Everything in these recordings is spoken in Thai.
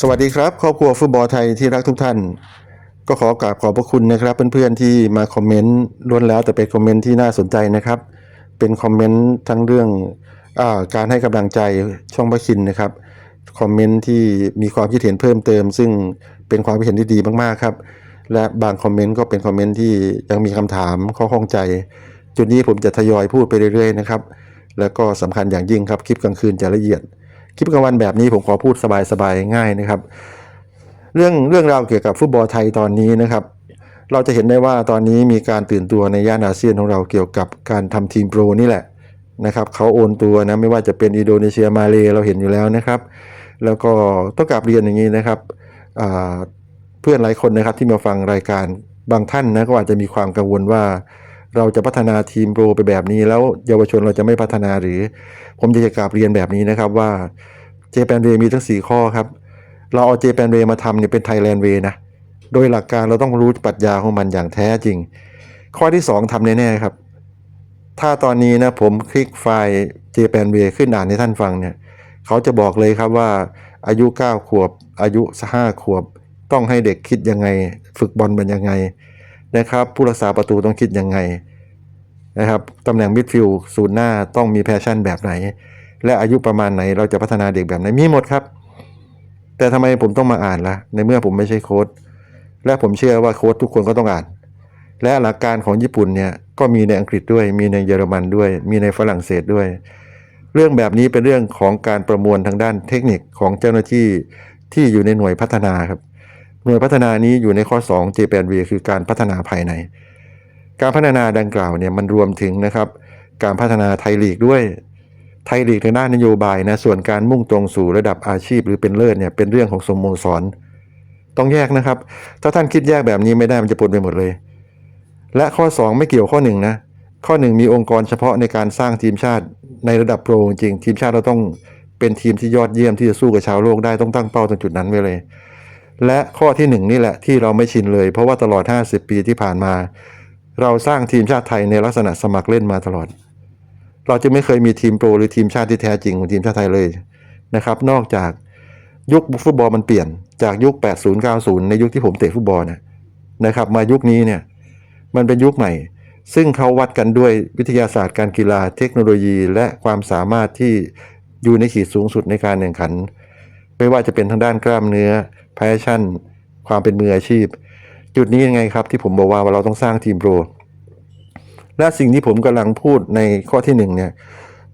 สวัสดีครับ ครอบครัวฟุตบอลไทยที่รักทุกท่าน ก็ขอกราบขอบพระคุณนะครับ เพื่อนๆที่มาคอมเมนต์ล้วนแล้วแต่เป็นคอมเมนต์ที่น่าสนใจนะครับ เป็นคอมเมนต์ทั้งเรื่องอการให้กำลังใจช่องพระคินนะครับคอมเมนต์ที่มีความคิดเห็นเพิ่มเติม ซึ่งเป็นความคิดเห็นที่ดีมากๆครับ และบางคอมเมนต์ก็เป็นคอมเมนต์ที่ยังมีคำถามข้อข้องใจ จุดนี้ผมจะทยอยพูดไปเรื่อยๆนะครับแล้วก็สำคัญอย่างยิ่งครับคลิปกลางคืนจะละเอียด คลิปกลางวันแบบนี้ผมขอพูดสบายๆง่ายนะครับ เรื่องเรื่องราวเกี่ยวกับฟุตบอลไทยตอนนี้นะครับเราจะเห็นได้ว่าตอนนี้มีการตื่นตัวในย่านอาเซียนของเราเกี่ยวกับการทำทีมโปรนี่แหละนะครับเขาโอนตัวนะไม่ว่าจะเป็นอินโดนีเซียมาเลเราเห็นอยู่แล้วนะครับ แล้วก็ต้องกลับเรียนอย่างนี้นะครับเพื่อนหลายคนนะครับที่มาฟังรายการบางท่านนะก็อาจจะมีความกังวลว่า เราจะพัฒนาทีมโปรไปแบบนี้ แล้วเยาวชนเราจะไม่พัฒนาหรือ ผมจะกราบเรียนแบบนี้นะครับว่าเจแปนเวมีทั้ง 4 ข้อครับ เราเอาเจแปนเวมาทำเนี่ยเป็นไทยแลนด์เวนะโดยหลักการเราต้องรู้ปรัชญาของมันอย่างแท้จริง ข้อที่ 2ทำแน่ๆครับ ถ้าตอนนี้นะผมคลิกไฟล์ JPan Way ขึ้นอ่านให้ท่านฟังเนี่ยเขาจะบอกเลยครับว่าอายุ 9 ขวบ อายุ 5 ขวบ ต้องให้เด็กคิดยังไง ฝึกบอลเป็นยังไงนะครับ ผู้รักษาประตูต้องคิดยังไง นะครับตำแหน่งมิดฟิลด์ศูนย์หน้าต้องมีแพชชั่นแบบไหน และอายุประมาณไหนเราจะพัฒนาเด็กแบบไหนมีหมดครับ แต่ทำไมผมต้องมาอ่านละ่ะในเมื่อผมไม่ใช่โค้ดและผมเชื่อว่าโค้ดทุกคนก็ต้องอ่าน และหลักการของญี่ปุ่นเนี่ยก็มีในอังกฤษด้วย มีในเยอรมันด้วย มีในฝรั่งเศสด้วย เรื่องแบบนี้เป็นเรื่องของการประมวลทางด้านเทคนิคของเจ้าหน้าที่ที่อยู่ในหน่วยพัฒนาครับหน่วยพัฒนานี้อยู่ในข้อ 2 JPNV คือการพัฒนาภายใน การพัฒนาดังกล่าวเนี่ยมันรวมถึงนะครับ การพัฒนาไทยลีกด้วยไทยลีกทางด้านนโยบายนะส่วนการมุ่งตรงสู่ระดับอาชีพหรือเป็นเลิศเนี่ยเป็นเรื่องของสโมสร ต้องแยกนะครับ ถ้าท่านคิดแยกแบบนี้ไม่ได้มันจะปนไปหมดเลย และข้อ 2 ไม่เกี่ยวข้อ1นะข้อ 1 มีองค์กรเฉพาะในการสร้างทีมชาติในระดับโปรจริง ทีมชาติเราต้องเป็นทีมที่ยอดเยี่ยมที่จะสู้กับชาวโลกได้ต้องตั้งเป้าตรงจุดนั้นไว้เลย และข้อที่ 1 นี่แหละที่เราไม่ชินเลย เพราะว่าตลอด 50 ปีที่ผ่านมา เราสร้างทีมชาติไทยในลักษณะสมัครเล่นมาตลอด เราจะไม่เคยมีทีมโปรหรือทีมชาติที่แท้จริงของทีมชาติไทยเลยนะครับ นอกจากยุคฟุตบอลมันเปลี่ยนจากยุค 80 90 ในยุคที่ผมเตะฟุตบอลนะนะครับ มายุคนี้เนี่ยมันเป็นยุคใหม่ ซึ่งเขาวัดกันด้วยวิทยาศาสตร์การกีฬาเทคโนโลยีและความสามารถที่อยู่ในขีดสูงสุดในการแข่งขัน ไม่ว่าจะเป็นทางด้านกล้ามเนื้อแพชชั่น ความเป็นมืออาชีพ จุดนี้ยังไงครับที่ผมบอกว่าเราต้องสร้างทีมโปร และสิ่งที่ผมกำลังพูดในข้อที่หนึ่งเนี่ย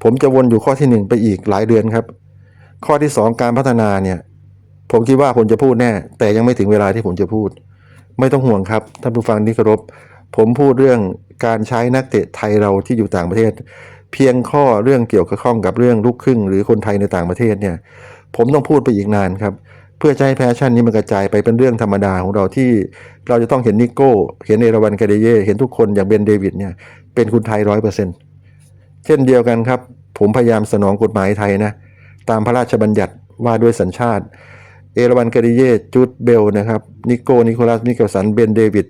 ผมจะวนอยู่ข้อที่หนึ่งไปอีกหลายเดือนครับ ข้อที่สองการพัฒนาเนี่ย ผมคิดว่าผมจะพูดแน่ แต่ยังไม่ถึงเวลาที่ผมจะพูด ไม่ต้องห่วงครับท่านผู้ฟังที่เคารพผมพูดเรื่องการใช้นักเตะไทยเราที่อยู่ต่างประเทศ เพียงข้อเรื่องเกี่ยวกับข้องกับเรื่องลูกครึ่ง หรือคนไทยในต่างประเทศเนี่ย ผมต้องพูดไปอีกนานครับ เพื่อจะให้แพชชั่นนี้มันกระจายไปเป็นเรื่องธรรมดาของเราที่เราจะต้องเห็นนิโก้ เห็นเอราวันกาเดเย่เห็นทุกคนอย่างเบนเดวิดเนี่ยเป็นคนไทยร้อยเปอร์เซ็นต์เช่นเดียวกันครับ ผมพยายามสนองกฎหมายไทยนะตามพระราชบัญญัติว่าด้วยสัญชาติ เอราวันกาเดเย่จูดเบลนะครับนิโก้นิโคลัสมิเกลสันเบนเดวิด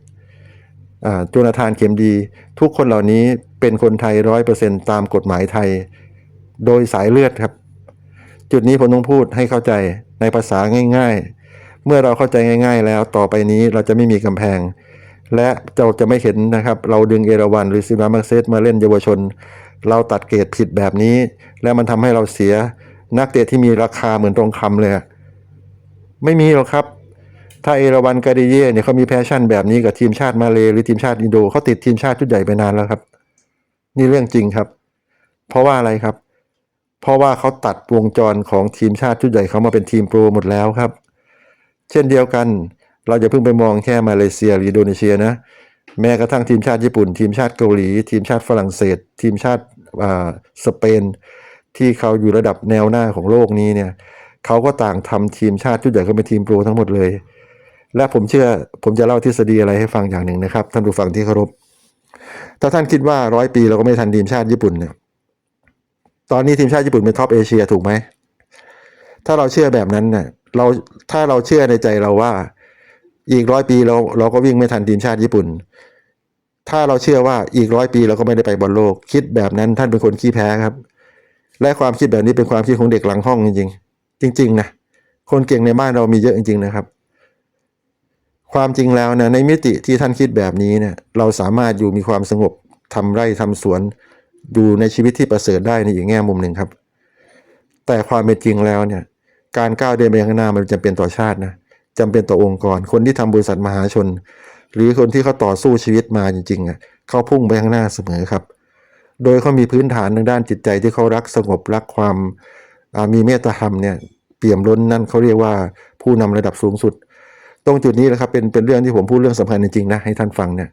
อ่าโจนาธานเข็มดี ทุกคนเหล่านี้เป็นคนไทยร้อยเปอร์เซ็นต์ตามกฎหมายไทย โดยสายเลือดครับ จุดนี้ผมต้องพูดให้เข้าใจในภาษาง่าย ๆ เมื่อเราเข้าใจง่าย ๆ แล้วต่อไปนี้เราจะไม่มีกำแพง และเราจะไม่เห็นนะครับ เราดึงเอราวันหรือซิมามักเซตมาเล่นเยาวชน เราตัดเกรดผิดแบบนี้ แล้วมันทำให้เราเสียนักเตะที่มีราคาเหมือนทองคำเลยไม่มีหรอกครับ ถ้าเอราวันกาเดเย่เนี่ยเขามีแพชชั่นแบบนี้กับทีมชาติมาเลหรือทีมชาติอินโดเขาติดทีมชาติชุดใหญ่ไปนานแล้วครับ นี่เรื่องจริงครับ เพราะว่าอะไรครับ เพราะว่าเขาตัดวงจรของทีมชาติชุดใหญ่เขามาเป็นทีมโปรหมดแล้วครับ เช่นเดียวกัน เราจะเพิ่งไปมองแค่มาเลเซียหรืออินโดนีเซียนะ แม้กระทั่งทีมชาติญี่ปุ่น ทีมชาติเกาหลี ทีมชาติฝรั่งเศส ทีมชาติอ่าสเปน ที่เขาอยู่ระดับแนวหน้าของโลกนี้เนี่ยเขาก็ต่างทำทีมชาติชุดใหญ่เขาเป็นทีมโปรทั้งหมดเลย และผมเชื่อผมจะเล่าทฤษฎีอะไรให้ฟังอย่างหนึ่งนะครับท่านผู้ฟังที่เคารพถ้าท่านคิดว่าร้อยปีเราก็ไม่ทันทีมชาติญี่ปุ่นเนี่ย ตอนนี้ทีมชาติญี่ปุ่นเป็นท็อปเอเชียถูกไหม ถ้าเราเชื่อแบบนั้นเนี่ยเราถ้าเราเชื่อในใจเราว่า อีกร้อยปีเราเราก็วิ่งไม่ทันทีมชาติญี่ปุ่น ถ้าเราเชื่อว่าอีกร้อยปีเราก็ไม่ได้ไปบอลโลก คิดแบบนั้นท่านเป็นคนขี้แพ้ครับ และความคิดแบบนี้เป็นความคิดของเด็กหลังห้องจริง ๆ จริง ๆ นะคนเก่งในบ้านเรามีเยอะจริง ๆ นะครับ ความจริงแล้วนะในมิติที่ท่านคิดแบบนี้เนี่ยเราสามารถอยู่มีความสงบทำไร่ทำสวน อยู่ในชีวิตที่ประเสริฐได้ในอีกแง่มุมหนึ่งครับ แต่ความเป็นจริงแล้วเนี่ย การก้าวเดินไปข้างหน้ามันจำเป็นต่อชาตินะจำเป็นต่อองค์กร คนที่ทำบริษัทมหาชน หรือคนที่เขาต่อสู้ชีวิตมาจริงๆอะเขาพุ่งไปข้างหน้าเสมอครับ โดยเขามีพื้นฐานทางด้านจิตใจที่เขารักสงบรักความมีเมตตาธรรมเนี่ยเปี่ยมล้นนั่นเขาเรียกว่าผู้นำระดับสูงสุด ตรงจุดนี้แหละครับเป็นเป็นเรื่องที่ผมพูดเรื่องสำคัญจริงๆนะให้ท่านฟังเนี่ย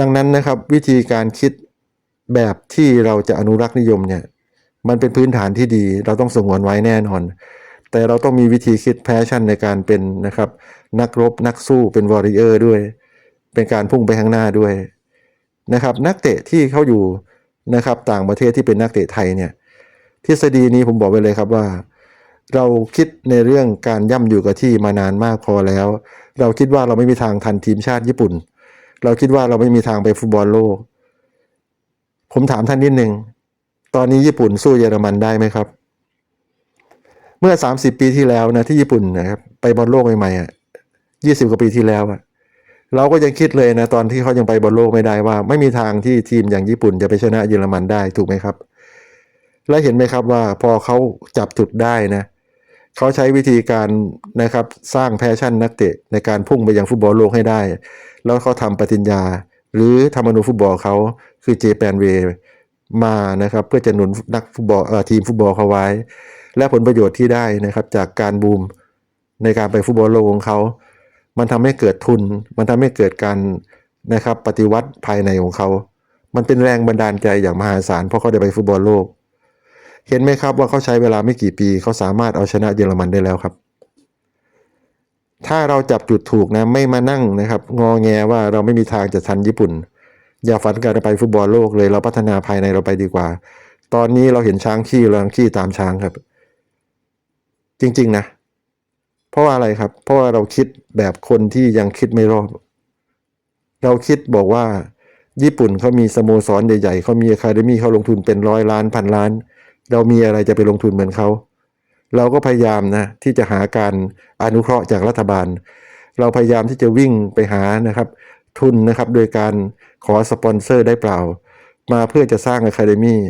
ดังนั้นนะครับวิธีการคิด แบบที่เราจะอนุรักษ์นิยมเนี่ยมันเป็นพื้นฐานที่ดีเราต้องสงวนไว้แน่นอน แต่เราต้องมีวิธีคิดแพชชั่นในการเป็นนะครับ นักรบนักสู้เป็นวอริเออร์ด้วย เป็นการพุ่งไปข้างหน้าด้วยนะครับ นักเตะที่เขาอยู่นะครับต่างประเทศที่เป็นนักเตะไทยเนี่ยทฤษฎีนี้ผมบอกไว้เลยครับว่า เราคิดในเรื่องการย่ำอยู่กับที่มานานมากพอแล้ว เราคิดว่าเราไม่มีทางทันทีมชาติญี่ปุ่น เราคิดว่าเราไม่มีทางไปฟุตบอลโลก ผมถามท่านนิดหนึ่ง ตอนนี้ญี่ปุ่นสู้เยอรมันได้ไหมครับ เมื่อ 30 ปีที่แล้วนะที่ญี่ปุ่นนะครับไปบอลโลกใหม่ๆอะ20กว่าปีที่แล้วอะเราก็ยังคิดเลยนะตอนที่เขายังไปบอลโลกไม่ได้ว่า ไม่มีทางที่ทีมอย่างญี่ปุ่นจะไปชนะเยอรมันได้ถูกไหมครับ และเห็นไหมครับว่าพอเขาจับจุดได้นะเขาใช้วิธีการนะครับสร้างแพชชั่นนักเตะในการพุ่งไปยังฟุตบอลโลกให้ได้ แล้วเขาทำปฏิญญา หรือธรรมนูฟุตบอลเขาคือเจแปนเวมานะครับเพื่อจะหนุนนักฟุตบอลเอ่อทีมฟุตบอลเขาไว้ และผลประโยชน์ที่ได้นะครับจากการบูมในการไปฟุตบอลโลกของเขา มันทำให้เกิดทุน มันทำให้เกิดการนะครับปฏิวัติภายในของเขา มันเป็นแรงบันดาลใจอย่างมหาศาลเพราะเขาได้ไปฟุตบอลโลก เห็นไหมครับว่าเขาใช้เวลาไม่กี่ปีเขาสามารถเอาชนะเยอรมันได้แล้วครับ ถ้าเราจับจุดถูกนะไม่มานั่งนะครับ งอแงว่าเราไม่มีทางจะทันญี่ปุ่น อย่าฝันการไปฟุตบอลโลกเลยเราพัฒนาภายในเราไปดีกว่า ตอนนี้เราเห็นช้างขี้เราขี้ตามช้างครับ จริงๆนะ เพราะว่าอะไรครับ เพราะว่าเราคิดแบบคนที่ยังคิดไม่รอบ เราคิดบอกว่า ญี่ปุ่นเขามีสโมสรใหญ่ๆเขามีอะคาเดมี่เขาลงทุนเป็นร้อยล้านพันล้าน เรามีอะไรจะไปลงทุนเหมือนเขา เราก็พยายามนะที่จะหาการอนุเคราะห์จากรัฐบาล เราพยายามที่จะวิ่งไปหานะครับ ทุนนะครับโดยการขอสปอนเซอร์ได้เปล่า มาเพื่อจะสร้างอะคาเดมี่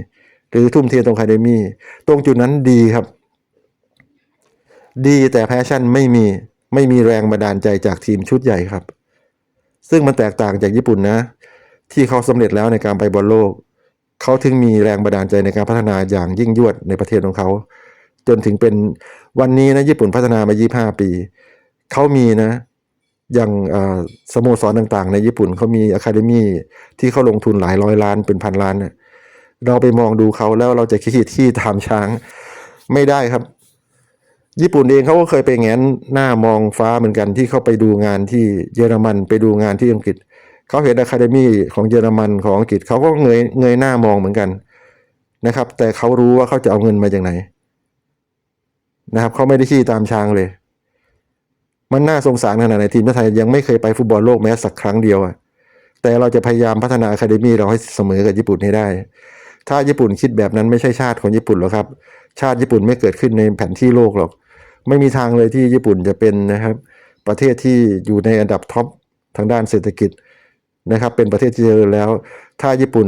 หรือทุ่มเทตรงอะคาเดมี่ตรงจุดนั้นดีครับ ดีแต่แพชชั่นไม่มีไม่มีแรงบันดาลใจจากทีมชุดใหญ่ครับ ซึ่งมันแตกต่างจากญี่ปุ่นนะ ที่เขาสำเร็จแล้วในการไปบอลโลก เขาถึงมีแรงบันดาลใจในการพัฒนาอย่างยิ่งยวดในประเทศของเขา จนถึงเป็นวันนี้นะญี่ปุ่นพัฒนามา 25 ปี เขามีนะ อย่างสโมสรต่างๆ ในญี่ปุ่นเขามีอะคาเดมี่ที่เขาลงทุนหลายร้อยล้านเป็นพันล้านเนี่ยเราไปมองดูเขาแล้วเราจะคิดที่ตามช้างไม่ได้ครับ ญี่ปุ่นเองเขาก็เคยไปแงนหน้ามองฟ้าเหมือนกันที่เขาไปดูงานที่เยอรมันไปดูงานที่อังกฤษเขาเห็นอะคาเดมี่ของเยอรมันของอังกฤษเขาก็เงยเงยหน้ามองเหมือนกันนะครับ แต่เขารู้ว่าเขาจะเอาเงินมาจากไหน นะครับเขาไม่ได้ขี้ตามช้างเลย มันน่าสงสารขนาดไหนทีมชาติไทยยังไม่เคยไปฟุตบอลโลกแม้สักครั้งเดียวอะแต่เราจะพยายามพัฒนาอะคาเดมี่เราให้เสมอกับญี่ปุ่นให้ได้ ถ้าญี่ปุ่นคิดแบบนั้นไม่ใช่ชาติของญี่ปุ่นหรอกครับ ชาติญี่ปุ่นไม่เกิดขึ้นในแผนที่โลกหรอก ไม่มีทางเลยที่ญี่ปุ่นจะเป็นนะครับ ประเทศที่อยู่ในอันดับท็อปทางด้านเศรษฐกิจนะครับ เป็นประเทศที่เจริญแล้ว ถ้าญี่ปุ่น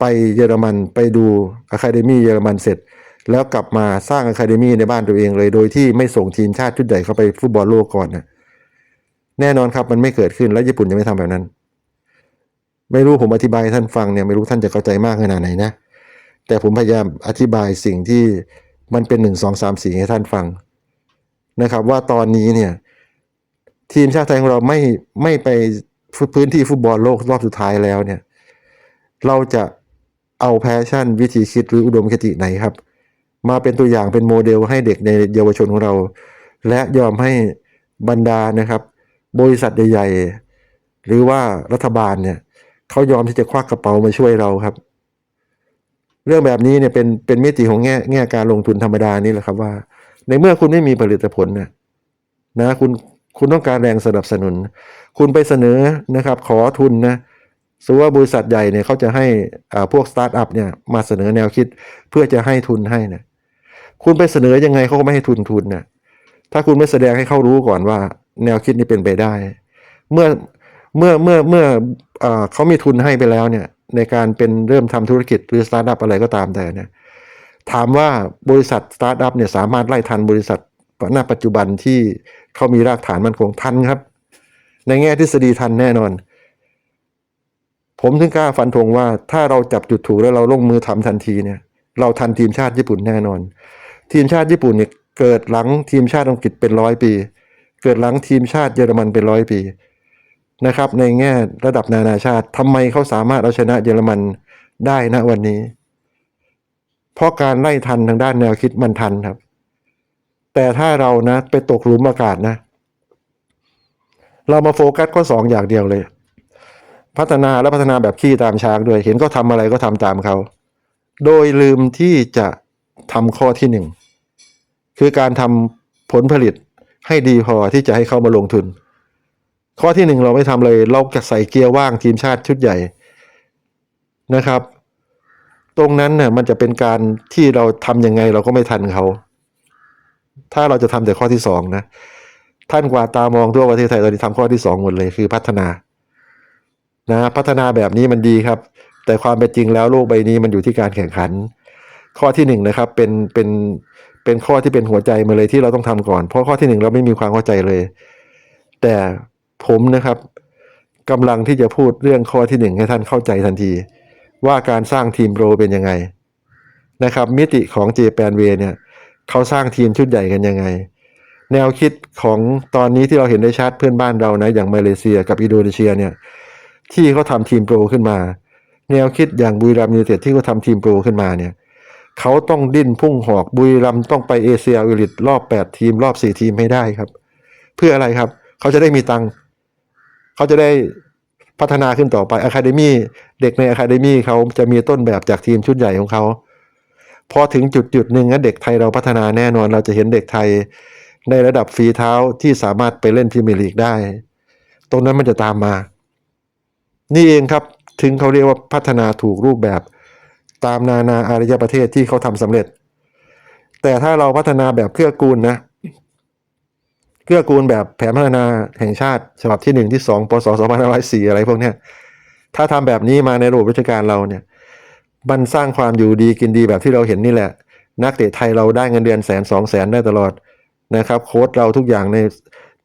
ไปเยอรมันไปดูอะคาเดมี่เยอรมันเสร็จ แล้วกลับมาสร้างอะคาเดมี่ในบ้านตัวเองเลย โดยที่ไม่ส่งทีมชาติชุดใหญ่เข้าไปฟุตบอลโลกก่อนนะแน่นอนครับมันไม่เกิดขึ้นแล้วญี่ปุ่นจะไม่ทำแบบนั้น ไม่รู้ผมอธิบายท่านฟังเนี่ยไม่รู้ท่านจะเข้าใจมากขนาดไหนนะ แต่ผมพยายามอธิบายสิ่งที่มันเป็นหนึ่งสองสามสี่ให้ท่านฟังนะครับ ว่าตอนนี้เนี่ย ทีมชาติไทยของเราไม่ไม่ไปพื้นที่ฟุตบอลโลกรอบสุดท้ายแล้วเนี่ย เราจะเอาแพชชั่นวิธีคิดหรืออุดมคติไหนครับ มาเป็นตัวอย่างเป็นโมเดลให้เด็กในเยาวชนของเรา และยอมให้บรรดานะครับ บริษัทใหญ่ๆ หรือว่ารัฐบาลเนี่ยเขายอมที่จะควักกระเป๋ามาช่วยเราครับ เรื่องแบบนี้เนี่ยเป็นเป็นมิติของแง่แง่การลงทุนธรรมดานี่แหละครับว่า ในเมื่อคุณไม่มีผลิตผลนะนะคุณคุณต้องการแรงสนับสนุน คุณไปเสนอนะครับ ขอทุนนะสมมติว่าบริษัทใหญ่เนี่ยเขาจะให้อ่าพวกสตาร์ทอัพเนี่ยมาเสนอแนวคิดเพื่อจะให้ทุนให้นะ คุณไปเสนอยังไงเขาก็ไม่ให้ทุนทุนนะถ้าคุณไม่แสดงให้เขารู้ก่อนว่า แนวคิดนี้เป็นไปได้ เมื่อเมื่อเมื่อเมื่อเอเขามีทุนให้ไปแล้วเนี่ย ในการเป็นเริ่มทำธุรกิจหรือสตาร์ทอัพอะไรก็ตามแต่เนี่ย ถามว่าบริษัทสตาร์ทอัพเนี่ยสามารถไล่ทันบริษัทณปัจจุบันที่เขามีรากฐานมันคงทันครับ ในแง่ทฤษฎีทันแน่นอน ผมถึงกล้าฟันธงว่าถ้าเราจับจุดถูกแล้วเราลงมือทำทันทีเนี่ย เราทันทีมชาติญี่ปุ่นแน่นอน ทีมชาติญี่ปุ่นเนี่ยเกิดหลังทีมชาติอังกฤษเป็นร้อยปี เกิดหลังทีมชาติเยอรมันเป็นร้อยปีนะครับ ในแง่ระดับนานาชาติทำไมเขาสามารถเอาชนะเยอรมันได้ณวันนี้ เพราะการไล่ทันทางด้านแนวคิดมันทันครับ แต่ถ้าเรานะไปตกหลุมอากาศนะ เรามาโฟกัสข้อสองอย่างเดียวเลย พัฒนาและพัฒนาแบบขี้ตามช้างด้วย เห็นก็ทำอะไรก็ทำตามเขา โดยลืมที่จะทำข้อที่หนึ่ง คือการทำผลผลิตให้ดีพอที่จะให้เขามาลงทุน ข้อที่หนึ่งเราไม่ทำเลย เราจะใส่เกียร์ว่างทีมชาติชุดใหญ่นะครับ ตรงนั้นเนี่ยมันจะเป็นการที่เราทำยังไงเราก็ไม่ทันเขา ถ้าเราจะทำแต่ข้อที่สองนะ ท่านกว่าตามองทั่วประเทศไทยตอนนี้ทำข้อที่สองหมดเลยคือพัฒนานะพัฒนาแบบนี้มันดีครับ แต่ความเป็นจริงแล้วโลกใบนี้มันอยู่ที่การแข่งขัน ข้อที่หนึ่งนะครับเป็นเป็น เป็นข้อที่เป็นหัวใจมาเลยที่เราต้องทำก่อน เพราะข้อที่หนึ่งเราไม่มีความเข้าใจเลย แต่ผมนะครับกำลังที่จะพูดเรื่องข้อที่หนึ่งให้ท่านเข้าใจทันที ว่าการสร้างทีมโปรเป็นยังไงนะครับ มิติของเจแปนเวเนี่ยเขาสร้างทีมชุดใหญ่กันยังไง แนวคิดของตอนนี้ที่เราเห็นได้ชัดเพื่อนบ้านเรานะอย่างมาเลเซียกับอินโดนีเซียเนี่ยที่เขาทำทีมโปรขึ้นมา แนวคิดอย่างบุรีรัมย์ยูไนเต็ดที่เขาทำทีมโปรขึ้นมาเนี่ย เขาต้องดิ้นพุ่งหอกบุรีรัมต้องไปเอเชียวิลิตรอบ 8 ทีมรอบ 4 ทีมให้ได้ครับ เพื่ออะไรครับ เขาจะได้มีตังค์เขาจะได้พัฒนาขึ้นต่อไปอะคาเดมี่เด็กในอะคาเดมี่เขาจะมีต้นแบบจากทีมชุดใหญ่ของเขาพอถึงจุดจุดหนึ่งนะเด็กไทยเราพัฒนาแน่นอน เราจะเห็นเด็กไทยในระดับฝีเท้าที่สามารถไปเล่นพรีเมียร์ลีกได้ ตรงนั้นมันจะตามมา นี่เองครับถึงเขาเรียกว่าพัฒนาถูกรูปแบบ ตามนานาอารยประเทศที่เขาทำสำเร็จ แต่ถ้าเราพัฒนาแบบเกื้อกูลนะเกื้อกูลแบบแผนพัฒนาแห่งชาติ ฉบับที่หนึ่งที่สองปศสองพันห้าร้อยสี่อะไรพวกเนี้ยถ้าทำแบบนี้มาในระบบราชการเราเนี่ย มันสร้างความอยู่ดีกินดีแบบที่เราเห็นนี่แหละ นักเตะไทยเราได้เงินเดือนแสนสองแสนได้ตลอดนะครับ โค้ชเราทุกอย่างใน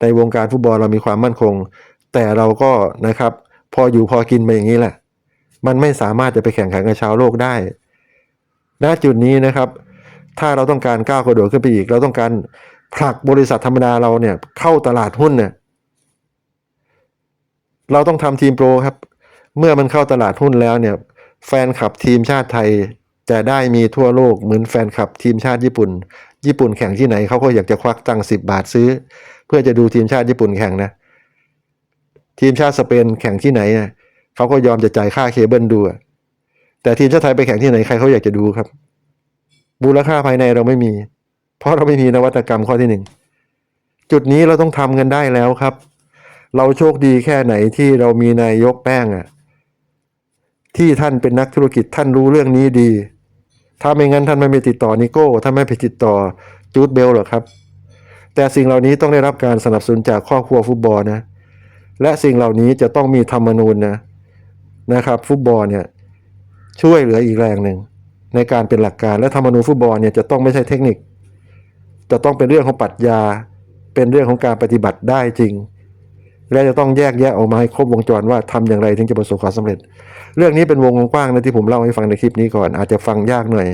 ในวงการฟุตบอลเรามีความมั่นคง แต่เราก็นะครับ พออยู่พอกินไปอย่างนี้แหละ มันไม่สามารถจะไปแข่งขันกับชาวโลกได้ ณ จุดนี้นะครับ ถ้าเราต้องการก้าวกระโดดขึ้นไปอีก เราต้องการผลักบริษัทธรรมดาเราเนี่ยเข้าตลาดหุ้นเนี่ย เราต้องทำทีมโปรครับ เมื่อมันเข้าตลาดหุ้นแล้วเนี่ย แฟนคลับทีมชาติไทยจะได้มีทั่วโลกเหมือนแฟนคลับทีมชาติญี่ปุ่น ญี่ปุ่นแข่งที่ไหนเขาก็อยากจะควักตังค์สิบบาทซื้อ เพื่อจะดูทีมชาติญี่ปุ่นแข่งนะ ทีมชาติสเปนแข่งที่ไหนน่ะ เขาก็ยอมจะจ่ายค่าเคเบิลดูอะแต่ทีมชาติไทยไปแข่งที่ไหนใครเขาอยากจะดูครับมูลค่าภายในเราไม่มี เพราะเราไม่มีนวัตกรรมข้อที่หนึ่งจุดนี้เราต้องทำกันได้แล้วครับ เราโชคดีแค่ไหนที่เรามีนายกแป้งอะที่ท่านเป็นนักธุรกิจท่านรู้เรื่องนี้ดี ถ้าไม่งั้นท่านไม่ไปติดต่อนิโก้ท่านไม่ไปติดต่อจูดเบลหรอกครับ แต่สิ่งเหล่านี้ต้องได้รับการสนับสนุนจากครอบครัวฟุตบอลนะ และสิ่งเหล่านี้จะต้องมีธรรมนูญนะ นะครับฟุตบอลเนี่ยช่วยเหลืออีกแรงหนึ่งในการเป็นหลักการและธรรมนูญฟุตบอลเนี่ยจะต้องไม่ใช่เทคนิค จะต้องเป็นเรื่องของปรัชญา เป็นเรื่องของการปฏิบัติได้จริง และจะต้องแยกแยะออกมาให้ครบวงจรว่าทำอย่างไรถึงจะประสบความสำเร็จ เรื่องนี้เป็นวงกว้างนะที่ผมเล่าให้ฟังในคลิปนี้ก่อน อาจจะฟังยากหน่อย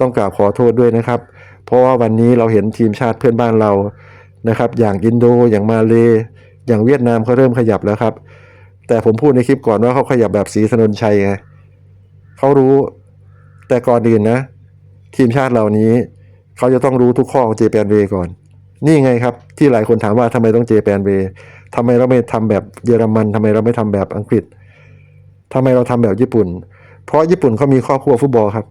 ต้องกราบขอโทษด้วยนะครับ เพราะว่าวันนี้เราเห็นทีมชาติเพื่อนบ้านเรานะครับ อย่างอินโดอย่างมาเลอย่างเวียดนามเขาเริ่มขยับแล้วครับ แต่ผมพูดในคลิปก่อนว่าเขาขยับแบบสีถนนชัยไงเขารู้แต่ก่อนอื่นนะ ทีมชาติเหล่านี้เขาจะต้องรู้ทุกข้อของเจแปนเวก่อน นี่ไงครับ ที่หลายคนถามว่าทำไมต้องเจแปนเวทำไมเราไม่ทำแบบเยอรมันทำไมเราไม่ทำแบบอังกฤษทำไมเราทำแบบญี่ปุ่น เพราะญี่ปุ่นเขามีครอบครัวฟุตบอลครับ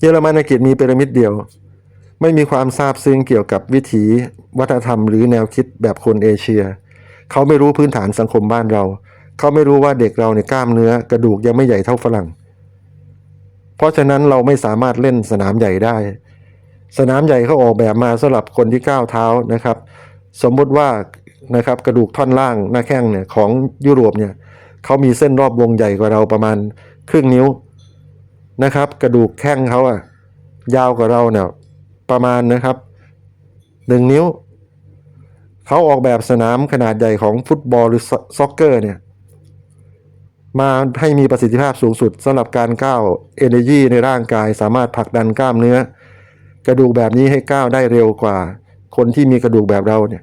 เยอรมันอังกฤษมีพีระมิดเดียว ไม่มีความทราบซึ้งเกี่ยวกับวิถีวัฒนธรรม หรือแนวคิดแบบคนเอเชีย เขาไม่รู้พื้นฐานสังคมบ้านเรา เขาไม่รู้ว่าเด็กเราเนี่ยกล้ามเนื้อกระดูกยังไม่ใหญ่เท่าฝรั่ง เพราะฉะนั้นเราไม่สามารถเล่นสนามใหญ่ได้ สนามใหญ่เขาออกแบบมาสำหรับคนที่ก้าวเท้านะครับ สมมุติว่านะครับกระดูกท่อนล่างหน้าแข้งเนี่ยของยุโรปเนี่ยเขามีเส้นรอบวงใหญ่กว่าเราประมาณครึ่งนิ้วนะครับ กระดูกแข้งเขาอะยาวกว่าเราเนี่ยประมาณนะครับหนึ่งนิ้ว เขาออกแบบสนามขนาดใหญ่ของฟุตบอลหรือซ็อกเกอร์เนี่ยมาให้มีประสิทธิภาพสูงสุดสำหรับการก้าว Energy ในร่างกายสามารถผลักดันกล้ามเนื้อ กระดูกแบบนี้ให้ก้าวได้เร็วกว่า คนที่มีกระดูกแบบเราเนี่ย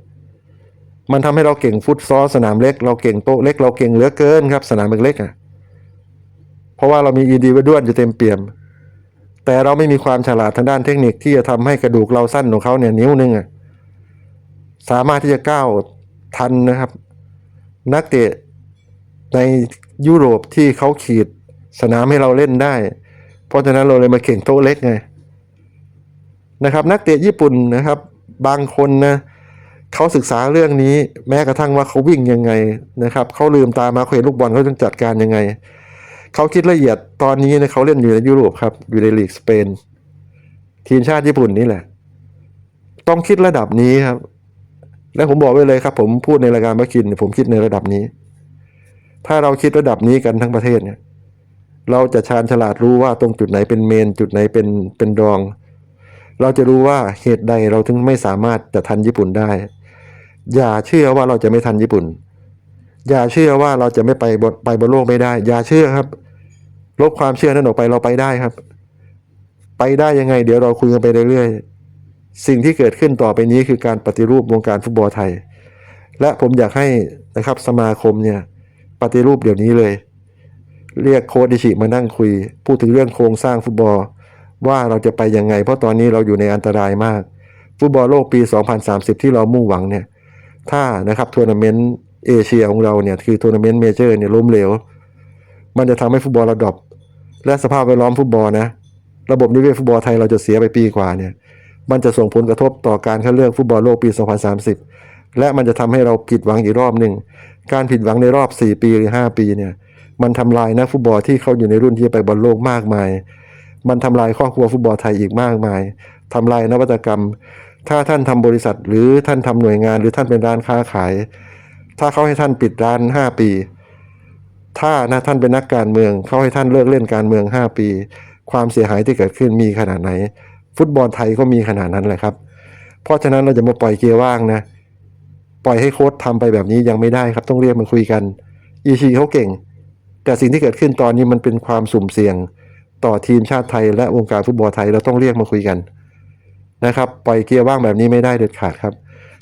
มันทำให้เราเก่งฟุตซอลสนามเล็ก เราเก่งโต๊ะเล็ก เราเก่งเหลือเกินครับสนามเล็กๆอะเพราะว่าเรามีอีดีวด้วนอยู่เต็มเปี่ยม แต่เราไม่มีความฉลาดทางด้านเทคนิคที่จะทำให้กระดูกเราสั้นของเขาเนี่ยนิ้วหนึงอะ สามารถที่จะก้าวทันนะครับ นักเตะในยุโรปที่เขาขีดสนามให้เราเล่นได้ เพราะฉะนั้นเราเลยมาเข่งโต๊ะเล็กไงนะครับ นักเตะญี่ปุ่นนะครับ บางคนนะเขาศึกษาเรื่องนี้ แม้กระทั่งว่าเขาวิ่งยังไงนะครับเขาลืมตามาเขาเห็นลูกบอลเขาต้องจัดการยังไงเขาคิดละเอียดตอนนี้นะเขาเล่นอยู่ในยุโรปครับอยู่ในลีกสเปน ทีมชาติญี่ปุ่นนี่แหละ ต้องคิดระดับนี้ครับ และผมบอกไว้เลยครับ ผมพูดในรายการมาคิน ผมคิดในระดับนี้ ถ้าเราคิดระดับนี้กันทั้งประเทศเนี่ย เราจะชาญฉลาดรู้ว่าตรงจุดไหนเป็นเมน จุดไหนเป็นเป็นรอง เราจะรู้ว่าเหตุใดเราถึงไม่สามารถจะทันญี่ปุ่นได้ อย่าเชื่อว่าเราจะไม่ทันญี่ปุ่น อย่าเชื่อว่าเราจะไม่ไปบนไปบนโลกไม่ได้ อย่าเชื่อครับ ลบความเชื่อนั้นออกไปเราไปได้ครับ ไปได้ยังไง เดี๋ยวเราคุยกันไปเรื่อยๆ สิ่งที่เกิดขึ้นต่อไปนี้คือการปฏิรูปวงการฟุตบอลไทย และผมอยากให้นะครับสมาคมเนี่ยปฏิรูปเดี๋ยวนี้เลย เรียกโค้ดดิชิมานั่งคุย พูดถึงเรื่องโครงสร้างฟุตบอลว่าเราจะไปยังไง เพราะตอนนี้เราอยู่ในอันตรายมาก ฟุตบอลโลกปี 2030 ที่เรามุ่งหวังเนี่ยถ้านะครับทัวร์นาเมนต์เอเชียของเราเนี่ยคือทัวร์นาเมนต์เมเจอร์เนี่ยล้มเหลว มันจะทำให้ฟุตบอลเราดรอปและสภาพแวดล้อมฟุตบอลนะ ระบบนิเวศฟุตบอลไทยเราจะเสียไปปีกว่าเนี่ย มันจะส่งผลกระทบต่อการคัดเลือกฟุตบอลโลกปี 2030 และมันจะทำให้เราผิดหวังอีกรอบหนึ่ง การผิดหวังในรอบ 4 ปีหรือ 5 ปีเนี่ยมันทำลายนักฟุตบอลที่เขาอยู่ในรุ่นที่จะไปบอลโลกมากมาย มันทำลายครอบครัวฟุตบอลไทยอีกมากมายทำลายนวัตกรรม ถ้าท่านทำบริษัทหรือท่านทำหน่วยงานหรือท่านเป็นร้านค้าขาย ถ้าเขาให้ท่านปิดร้าน 5 ปี ถ้านะท่านเป็นนักการเมืองเขาให้ท่านเลิกเล่นการเมือง 5 ปี ความเสียหายที่เกิดขึ้นมีขนาดไหน ฟุตบอลไทยก็มีขนาดนั้นแหละครับ เพราะฉะนั้นเราจะมาปล่อยเกียร์ว่างนะ ปล่อยให้โค้ชทำไปแบบนี้ยังไม่ได้ครับ ต้องเรียกมาคุยกัน อีชีเขาเก่ง แต่สิ่งที่เกิดขึ้นตอนนี้มันเป็นความสุ่มเสี่ยง ต่อทีมชาติไทย และวงการฟุตบอลไทยเราต้องเรียกมาคุยกันนะครับ ปล่อยเกียร์ว่างแบบนี้ไม่ได้เด็ดขาดครับ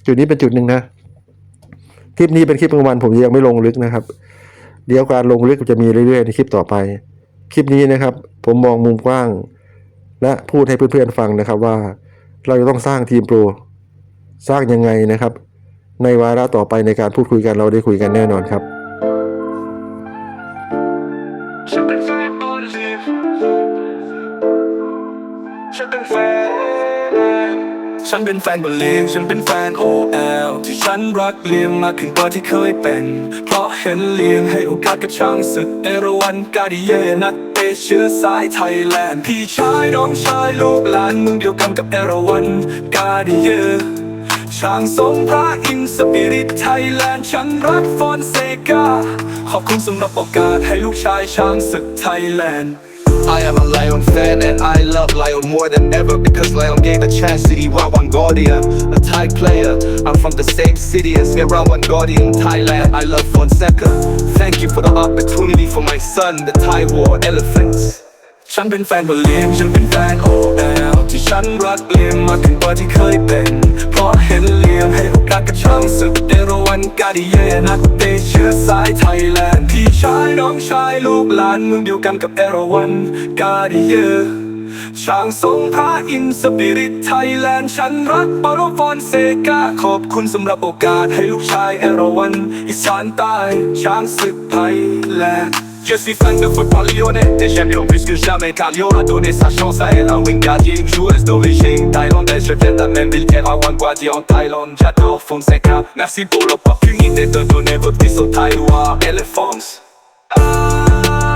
จุดนี้เป็นจุดหนึ่งนะคลิปนี้เป็นคลิปกลางวันผมยังไม่ลงลึกนะครับ เดี๋ยวการลงลึกจะมีเรื่อยๆในคลิปต่อไป คลิปนี้นะครับ ผมมองมุมกว้าง และพูดให้เพื่อนๆฟังนะครับว่า เราจะต้องสร้างทีมโปร สร้างยังไงนะครับ ในวาระต่อไปในการพูดคุยกันเราได้คุยกันแน่นอนครับฉันเป็นแฟนบอลลีฟฉันเป็นแฟน ฉันเป็นแฟนบอลลีฟฉันเป็นแฟน OL ที่ฉันรักเลียงมากขึ้นกว่าที่เคยเป็น เพราะ เห็นเลียงให้โอกาสกับช่างศึกเอราวันกาดิเยนักเตะเชื้อสายไทยแลนด์พี่ชายน้องชายลูกหลานเมึงเดียวกันกับเอราวันกาดิเยช่างสมพระอินสปิริตไทยแลนด์ฉันรักฟอนเซกาขอบคุณสำหรับโอกาสให้ลูกชายช้างศึกไทยแลนด์ I am a Lion fan and I love Lion more than ever because Lion gave a chance to Iwawan Guardian, a Thai player. I'm from the same city as Mirawan Guardian, Thailand. I love Fonseca. Thank you for the opportunity for my son, the Thai War Elephants. ฉันเป็นแฟนบอลลีมฉันเป็นแฟน OL ที่ ฉันรักเลียมมากขึ้นกว่าที่เคยเป็น เพราะเห็นเลียมให้โอกาสกับช่างศึกเอราวันกาดิเยนักเตะเชื้อสายไทยแลนด์พี่ชายน้องชายลูกหลานเมืองเดียวกันกับเอราวันกาดิเยช่างทรงพระอินสปิริตไทยแลนด์ฉันรักปารฟอนเซกาขอบคุณสำหรับโอกาสให้ลูกชายเอราวันอีสานใต้ช้างศึกไทยแลนด์ Je suis fan de football lyonnais et j'aime Lyon plus que jamais car Lyon a donné sa chance à elle Un wing gardien, une joueuse d'origine thaïlandaise. Je viens de la même ville qu'Erawan Guadi en Thaïlande. J'adore Fonseca. Merci pour l'opportunité de donner votre fils au Thaï Noir Elephants. Ah